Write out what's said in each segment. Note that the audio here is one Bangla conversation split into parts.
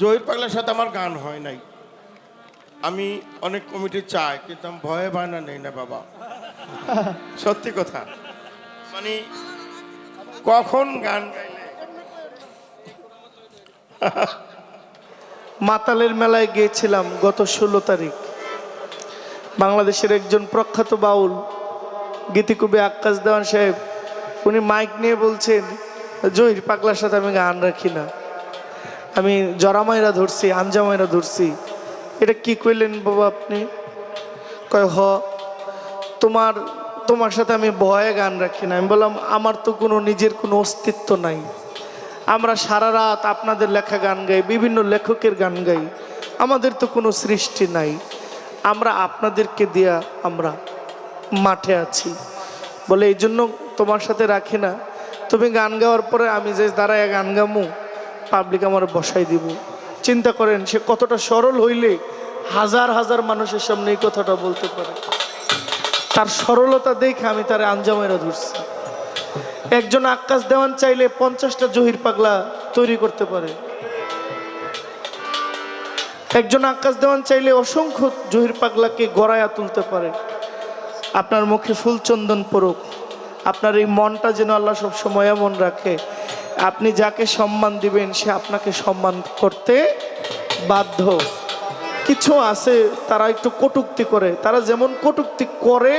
জহির পাগলার সাথে আমার গান হয় নাই। আমি অনেক কমিটি চাই, কিন্তু আমি ভয়ে বায়না নেই না বাবা। সত্যি কথা। মানে কখন গান মাতালের মেলায় গিয়েছিলাম গত ষোলো তারিখ। বাংলাদেশের একজন প্রখ্যাত বাউল, গীতিকবি আকাশ দেওয়ান সাহেব, উনি মাইক নিয়ে বলছেন, জহির পাগলার সাথে আমি গান রাখি না। আমি জরামাইরা ধরছি আঞ্জামাইরা ধরছি। এটা কি কইলেন বাবা আপনি? কয়, হ, তোমার তোমার সাথে আমি ভয়ে গান রাখি না। আমি বললাম, আমার তো কোনো নিজের কোনো অস্তিত্ব নাই। আমরা সারা রাত আপনাদের লেখা গান গাই, বিভিন্ন লেখকের গান গাই। আমাদের তো কোনো সৃষ্টি নাই। আমরা আপনাদেরকে দিয়া আমরা মাঠে আছি। বলে এই জন্য তোমার সাথে রাখি না। তুমি গান গাওয়ার পরে আমি যে দাঁড়ায় গান গামু পাবলিক আমার বসাই দিব। চিন্তা করেন, সে কতটা সরল হইলে হাজার হাজার মানুষের সামনে এই কথাটা বলতে পারে। তার সরলতা দেখে আমি তার আঞ্জামেরা ধরছি। একজন আকাশ দেওয়ান চাইলে পঞ্চাশটা জহির পাগলা তৈরি করতে পারে। একজন আকাশ দেওয়ান চাইলে অসংখ্য জহির পাগলাকে গড়ায়া তুলতে পারে। আপনার মুখে ফুল চন্দন পড়ুক আপনার এই মনটা যেন আল্লাহ সব সময় এমন রাখে আপনি যাকে সম্মান দিবেন, সে আপনাকে সম্মান করতে বাধ্য। কিছু আছে তারা একটু কটুক্তি করে। তারা যেমন কটুক্তি করে,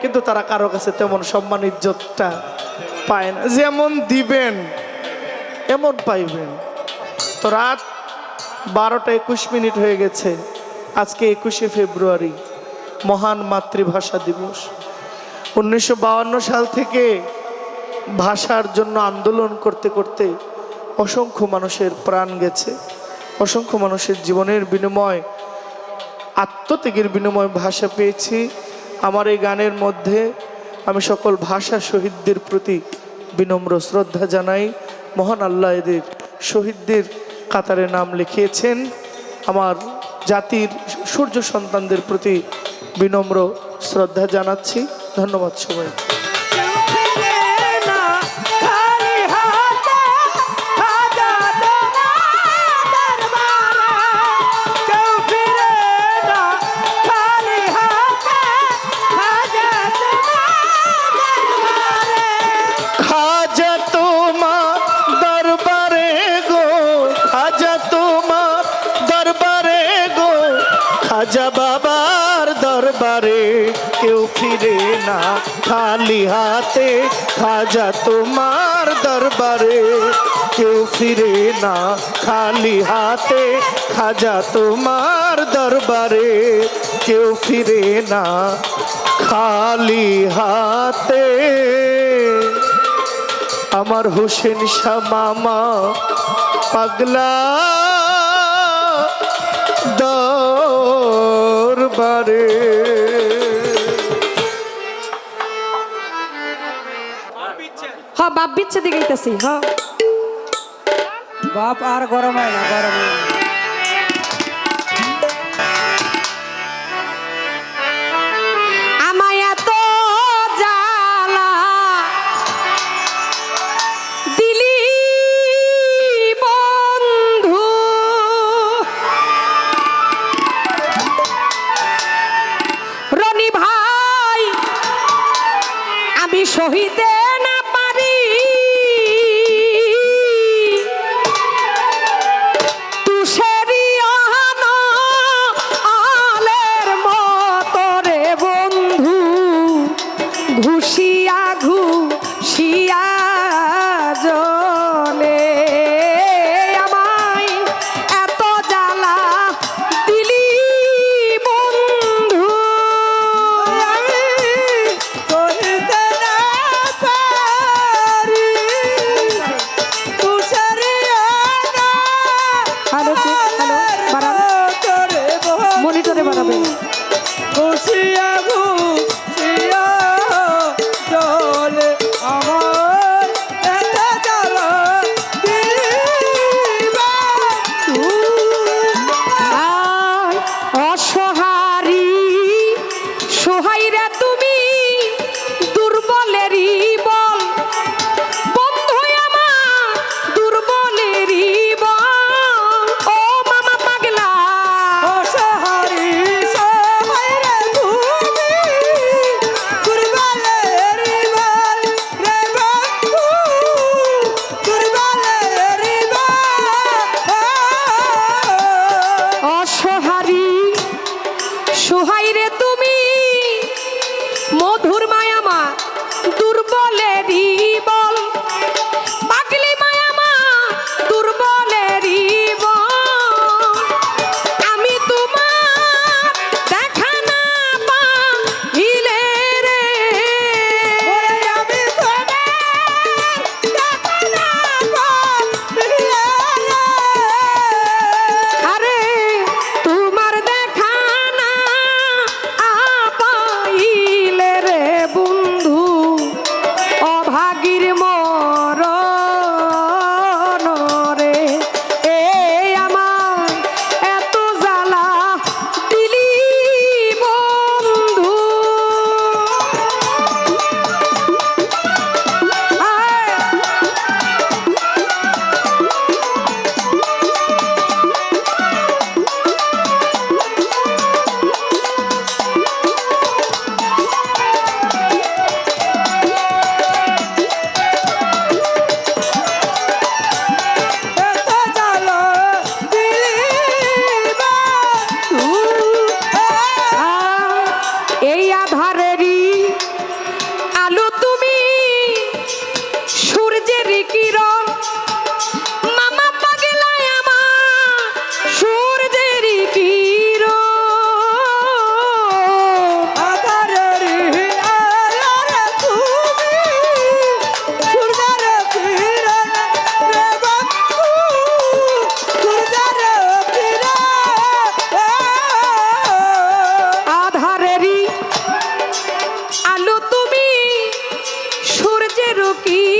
কিন্তু তারা কারও কাছে তেমন সম্মান, ইজ্জতটা পায় না। যেমন দিবেন, এমন পাইবেন। তো রাত বারোটা একুশ মিনিট হয়ে গেছে। আজকে একুশে ফেব্রুয়ারি, মহান মাতৃভাষা দিবস। উনিশশো সাল থেকে ভাষার জন্য আন্দোলন করতে করতে অসংখ্য মানুষের প্রাণ গেছে। অসংখ্য মানুষের জীবনের বিনিময়, আত্মত্যাগের বিনিময় ভাষা পেয়েছি। আমার এই গানের মধ্যে আমি সকল ভাষা শহীদদের প্রতি বিনম্র শ্রদ্ধা জানাই। মহান আল্লাহ এদের শহীদদের কাতারে নাম লিখিয়েছেন। আমার জাতির সূর্য সন্তানদের প্রতি বিনম্র শ্রদ্ধা জানাচ্ছি। ধন্যবাদ সবাই খাজা বাবার দরবারে কেউ ফিরে না, খালি হাতে খাজা তোমার দরবারে। কেউ ফিরে না, খালি হাতে খাজা তোমার দরবারে। কেউ ফিরে না, খালি হাতে। আমার হোসেন শাহ পাগলা দরবারে হ বাপ বিচ্ছে দিকে গেছি হ বাপ আর গরম হয় না গরম হয় না। কি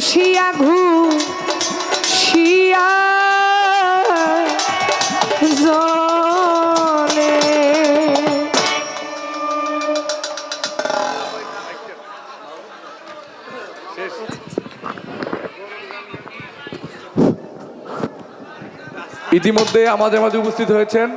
ঘুষিয়া ঘু শিয়া জলে। ইতিমধ্যে আমাদের মাঝে উপস্থিত হয়েছেন